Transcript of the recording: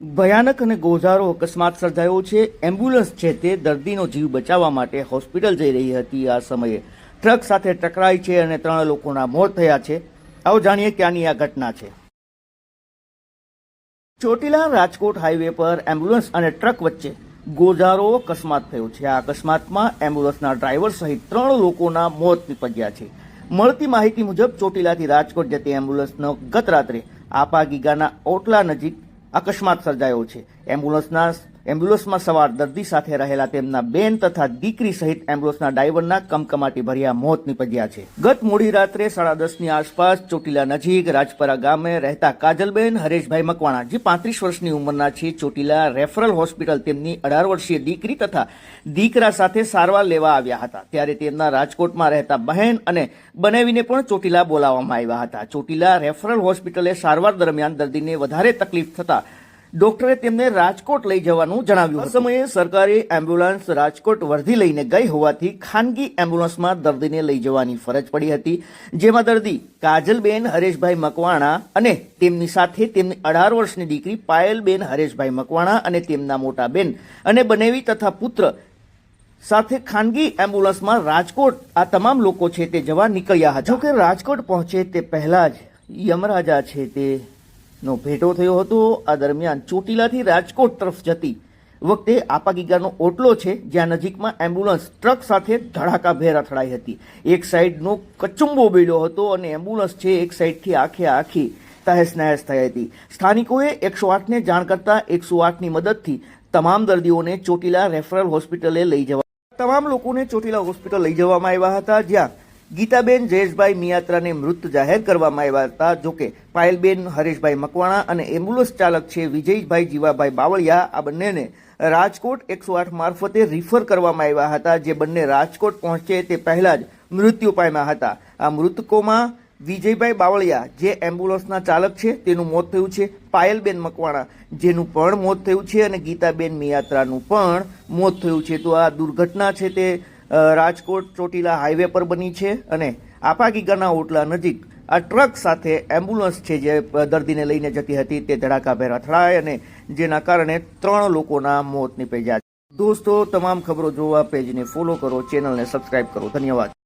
ભયાનક અને ગોઝારો અકસ્માત સર્જાયો છે. એમ્બ્યુલન્સ છે તે દર્દીનો જીવ બચાવવા માટે હોસ્પિટલ જઈ રહી હતી આ સમયે. ટ્રક સાથે ટકરાઈ છે અને ત્રણ લોકોના મોત થયા છે. આવો જાણીએ ક્યાંની આ ઘટના છે. ચોટીલા રાજકોટ હાઈવે પર એમ્બ્યુલન્સ અને ટ્રક વચ્ચે ગોઝારો અકસ્માત થયો છે. આ અકસ્માતમાં એમ્બ્યુલન્સના ડ્રાઈવર સહિત ત્રણ લોકોના મોત નીપજ્યા છે. મળતી માહિતી મુજબ ચોટીલાથી રાજકોટ જતી એમ્બ્યુલન્સનો ગત રાત્રે આપા ગીગાના ઓટલા નજીક અકસ્માત સર્જાયો છે. એમ્બ્યુલન્સના એમ્બ્યુલન્સમાં સવાર દર્દી સાથે રહેલા તેમના બેન તથા દીકરી સહિત એમ્બ્યુલન્સના ડ્રાઈવરના કમકમાટી ભર્યા મોત નીપજ્યા છે. ગત મોડી રાત્રે સાડા દસની આસપાસ ચોટીલા નજીક રાજપરા ગામે રહેતા કાજલબેન હરેશભાઈ મકવાણા, જે પાંત્રીસ વર્ષની ઉંમરના છે, ચોટીલા રેફરલ હોસ્પિટલ તેમની અઢાર વર્ષીય દીકરી તથા દીકરા સાથે સારવાર લેવા આવ્યા હતા. ત્યારે તેમના રાજકોટમાં રહેતા બહેન અને બનાવીને પણ ચોટીલા બોલાવવામાં આવ્યા હતા. ચોટીલા રેફરલ હોસ્પિટલે સારવાર દરમિયાન દર્દીને વધારે તકલીફ થતા ડોક્ટરે તેમને રાજકોટ લઈ જવાનું જણાવ્યું હતું. સમયે સરકારી એમ્બ્યુલન્સ રાજકોટ વર્ધી લઈને ગઈ હોવાથી ખાનગી એમ્બ્યુલન્સમાં દર્દીને લઈ જવાની ફરજ પડી હતી જેમાં દર્દી કાજલબેન હરેશભાઈ મકવાણા અને તેમની સાથે તેમની અઢાર વર્ષની દીકરી પાયલબેન હરેશભાઈ મકવાણા અને તેમના મોટા બેન અને બનેવી તથા પુત્ર સાથે ખાનગી એમ્બ્યુલન્સમાં રાજકોટ આ તમામ લોકો છે તે જવા નીકળ્યા હતા જોકે રાજકોટ પહોંચે તે પહેલા જ યમરાજા છે તે નો ભેટો થયો હતો. આ દરમિયાન ચોટીલાથી રાજકોટ તરફ જતી વખતે આપાગીગાનો ઓટલો છે, જ્યાં નજીકમાં એમ્બ્યુલન્સ ટ્રક સાથે ધડાકાભેર અથડાઈ હતી. એક સાઈડનો કચુંબો બેડ્યો હતો અને એમ્બ્યુલન્સ છે, એક સાઈડથી આખે આખી તહેસ નહેસ થઈ હતી. સ્થાનિકોએ એકસો આઠને જાણ કરતા એકસો આઠની મદદથી તમામ દર્દીઓને ચોટીલા રેફરલ હોસ્પિટલે લઈ જવા તમામ લોકોને ચોટીલા હોસ્પિટલ લઈ જવામાં આવ્યા હતા, જ્યાં ગીતાબેન જયેશભાઈ મિયાત્રાને મૃત જાહેર કરવામાં આવ્યા હતા જોકે પાયલબેન હરેશભાઈ મકવાણા અને એમ્બ્યુલન્સ ચાલક છે વિજયભાઈ જીવાભાઈ બાવળિયા, આ બંનેને રાજકોટ એકસો આઠ મારફતે રિફર કરવામાં આવ્યા હતા. જે બંને રાજકોટ પહોંચે તે પહેલાં જ મૃત્યુ પામ્યા હતા. આ મૃતકોમાં વિજયભાઈ બાવળિયા, જે એમ્બ્યુલન્સના ચાલક છે, તેનું મોત થયું છે. પાયલબેન મકવાણા, જેનું પણ મોત થયું છે અને ગીતાબેન મિયાત્રાનું પણ મોત થયું છે. તો આ દુર્ઘટના છે તે રાજકોટ ચોટીલા હાઈવે પર બની છે અને આપાગીગાના ઓટલા નજીક આ ટ્રક સાથે એમ્બ્યુલન્સ છે જે દર્દીને લઈને જતી હતી. તે ધડાકાભેર અથડાય અને જેના કારણે ત્રણ લોકોના મોત નીપજ્યા દોસ્તો, તમામ ખબરો જોવા પેજને ફોલો કરો ચેનલને સબસ્ક્રાઇબ કરો. ધન્યવાદ.